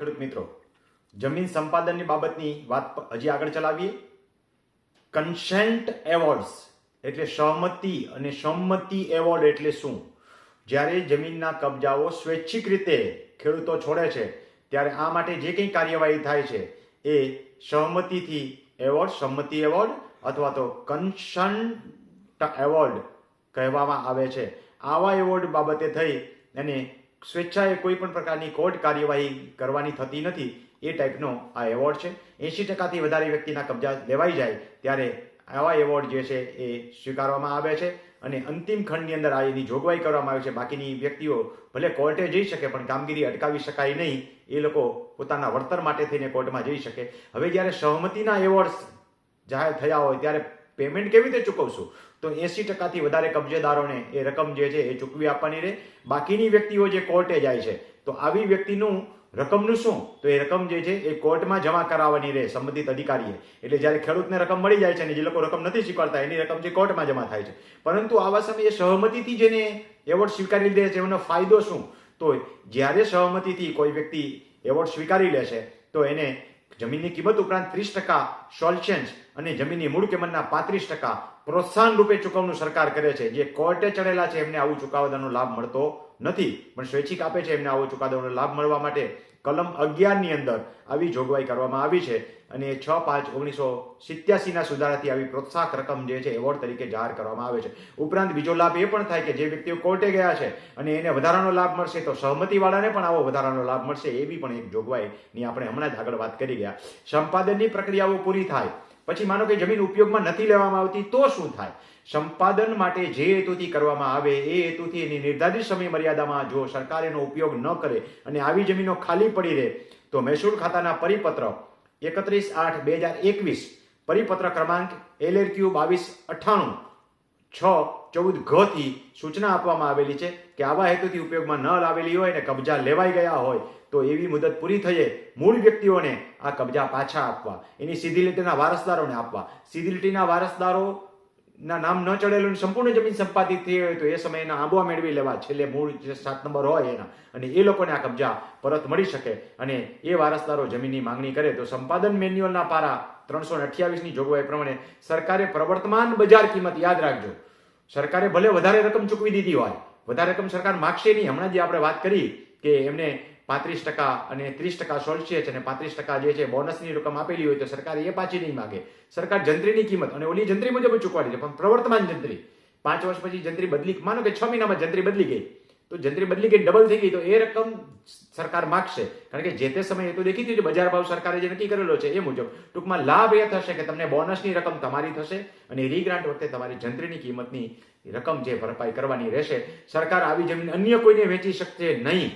ખેડૂત મિત્રો, જમીન સંપાદનની બાબતની વાત હજી આગળ ચલાવીએ. કન્સેન્ટ એવોર્ડ્સ એટલે સહમતિ અને સંમતિ એવોર્ડ એટલે શું? જ્યારે જમીનના કબજાઓ સ્વૈચ્છિક રીતે ખેડૂતો છોડે છે, ત્યારે આ માટે જે કંઈ કાર્યવાહી થાય છે, એ સહમતિથી એવોર્ડ સંમતિ એવોર્ડ અથવા તો કન્સન્ટ એવોર્ડ કહેવામાં આવે છે. આવા એવોર્ડ બાબતે થઈ અને સ્વેચ્છાએ કોઈ પણ પ્રકારની કોર્ટ કાર્યવાહી કરવાની થતી નથી, એ ટાઈપનો આ એવોર્ડ છે. એંશી ટકાથી વધારે વ્યક્તિના કબજા લેવાઈ જાય ત્યારે આવા એવોર્ડ જે છે એ સ્વીકારવામાં આવે છે અને અંતિમ ખંડની અંદર આ એની જોગવાઈ કરવામાં આવે છે. બાકીની વ્યક્તિઓ ભલે કોર્ટે જઈ શકે પણ કામગીરી અટકાવી શકાય નહીં, એ લોકો પોતાના વળતર માટે થઈને કોર્ટમાં જઈ શકે. હવે જ્યારે સહમતિના એવોર્ડ્સ જાહેર થયા હોય ત્યારે પેમેન્ટ કેવી રીતે ચૂકવશું? તો એંસી ટકાથી વધારે કબજેદારોને એ રકમ જે છે એ ચૂકવી આપવાની રહે. બાકીની વ્યક્તિઓ જે કોર્ટે જાય છે, તો આવી વ્યક્તિનું રકમનું શું? તો એ રકમ જે છે એ કોર્ટમાં જમા કરાવવાની રહે સંબંધિત અધિકારીએ. એટલે જ્યારે ખેડૂતને રકમ મળી જાય છે અને જે લોકો રકમ નથી સ્વીકારતા, એની રકમ જે કોર્ટમાં જમા થાય છે. પરંતુ આવા સમયે સહમતિથી જેને એવોર્ડ સ્વીકારી લે છે એનો ફાયદો શું? તો જ્યારે સહમતિથી કોઈ વ્યક્તિ એવોર્ડ સ્વીકારી લે છે, તો એને જમીનની કિંમત ઉપરાંત ત્રીસ ટકા સોલ્ચેન્જ અને જમીનની મૂળ કિંમતના પાંત્રીસ ટકા પ્રોત્સાહન રૂપે ચૂકવણું સરકાર કરે છે. જે કોર્ટે ચડેલા છે, એમને આવું ચુકાદાનો લાભ મળતો નથી. પણ સ્વૈચ્છિક આપે છે, એમને આવો ચુકાદાનો લાભ મળવા માટે કલમ અગિયારની અંદર આવી જોગવાઈ કરવામાં આવી છે અને છ પાંચ ઓગણીસો સિત્યાસીના સુધારાથી આવી પ્રોત્સાહક રકમ જે છે, એવોર્ડ તરીકે જાહેર કરવામાં આવે છે. ઉપરાંત બીજો લાભ એ પણ થાય કે જે વ્યક્તિઓ કોર્ટે ગયા છે અને એને વધારાનો લાભ મળશે, તો સહમતિવાળાને પણ આવો વધારાનો લાભ મળશે એવી પણ એક જોગવાઈની આપણે હમણાં જ આગળ વાત કરી ગયા. સંપાદનની પ્રક્રિયાઓ પૂરી થાય પછી માનો કે જમીન ઉપયોગમાં નથી લેવામાં આવતી, તો શું થાય? સંપાદન માટે જે હેતુથી કરવામાં આવે, એ હેતુથી એની નિર્ધારિત સમય મર્યાદામાં જો સરકાર એનો ઉપયોગ ન કરે અને આવી જમીનો ખાલી પડી રહે, તો મહેસૂલ ખાતાના પરિપત્ર એકત્રીસ આઠ બે હજાર એકવીસ, પરિપત્ર ક્રમાંક એલએરક્યુ બાવીસ અઠ્ઠાણું, છ ચૌદ ઘથી સૂચના આપવામાં આવેલી છે કે આવા હેતુથી ઉપયોગમાં ન લાવેલી હોય અને કબજા લેવાઈ ગયા હોય, તો એવી મુદત પૂરી થઈએ મૂળ વ્યક્તિઓને આ કબજા પાછા આપવા, એની સીધી લીટીના વારસદારોને આપવા. સીધી લીટીના વારસદારો ના નામ ન ચડેલું સંપૂર્ણ જમીન સંપાદિત થઈ હોય તો એ સમયના આંબવા મેળવી લેવા છેલ્લે મૂળ જે સાત નંબર હોય એના. અને એ લોકોને આ કબજા પરત મળી શકે. અને એ વારસદારો જમીનની માંગણી કરે તો સંપાદન મેન્યુઅલના પારા ત્રણસો અઠ્યાવીસની જોગવાઈ પ્રમાણે સરકારે પ્રવર્તમાન બજાર કિંમત યાદ રાખજો. સરકારે ભલે વધારે રકમ ચૂકવી દીધી હોય, વધારે રકમ સરકાર માગશે નહીં. હમણાં જે આપણે વાત કરી કે એમને પાંત્રીસ ટકા અને ત્રીસ ટકા સોલ્સિયસ અને પાંત્રીસ ટકા જે છે બોનસની રકમ આપેલી હોય તો સરકાર એ પાછી નહીં માગે. સરકાર જંત્રીની કિંમત અને ઓલી જંત્રી મુજબ ચૂકવાડી છે પણ પ્રવર્તમાન જંત્રી, પાંચ વર્ષ પછી જંત્રી બદલી, માનો કે છ મહિનામાં જંત્રી બદલી ગઈ. તો જંત્રી બદલી ગઈ ડબલ થઈ ગઈ તો એ રકમ સરકાર માગશે. કારણ કે જે તે સમયે તો દેખી હતી બજાર ભાવ સરકારે જે નક્કી કરેલો છે એ મુજબ. ટૂંકમાં લાભ એ થશે કે તમને બોનસની રકમ તમારી થશે અને રીગ્રાન્ટ વખતે તમારી જંત્રીની કિંમતની રકમ જે ભરપાઈ કરવાની રહેશે, સરકાર આવી જમીન અન્ય કોઈને વેચી શકશે નહીં.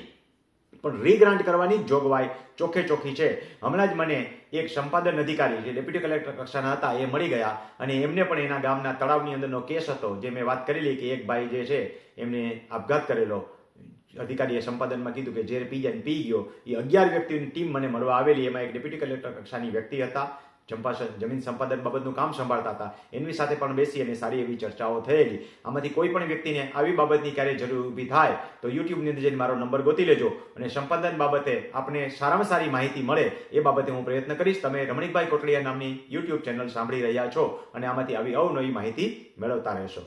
પણ રીગ્રાન્ટ કરવાની જોગવાઈ ચોખ્ખે ચોખ્ખી છે. હમણાં જ મને એક સંપાદન અધિકારી જે ડેપ્યુટી કલેક્ટર કક્ષાના હતા, એ મળી ગયા અને એમને પણ એના ગામના તળાવની અંદરનો કેસ હતો, જે મેં વાત કરેલી કે એક ભાઈ જે છે, એમને આપઘાત કરેલો. અધિકારીએ સંપાદનમાં કીધું કે જે પી જાય પી ગયો. એ અગિયાર વ્યક્તિની ટીમ મને મળવા આવેલી. એમાં એક ડેપ્યુટી કલેક્ટર કક્ષાની વ્યક્તિ હતા. ચંપાસન જમીન સંપાદન બાબતનું કામ સંભાળતા હતા. એમની સાથે પણ બેસી અને સારી એવી ચર્ચાઓ થયેલી. આમાંથી કોઈ પણ વ્યક્તિને આવી બાબતની ક્યારેય જરૂર ઊભી થાય તો યુટ્યુબની અંદર જઈને મારો નંબર ગોતી લેજો અને સંપાદન બાબતે આપને સારામાં સારી માહિતી મળે એ બાબતે હું પ્રયત્ન કરીશ. તમે રમણીકભાઈ કોટડિયા નામની યુટ્યુબ ચેનલ સાંભળી રહ્યા છો અને આમાંથી આવી અવનવી માહિતી મેળવતા રહેશો.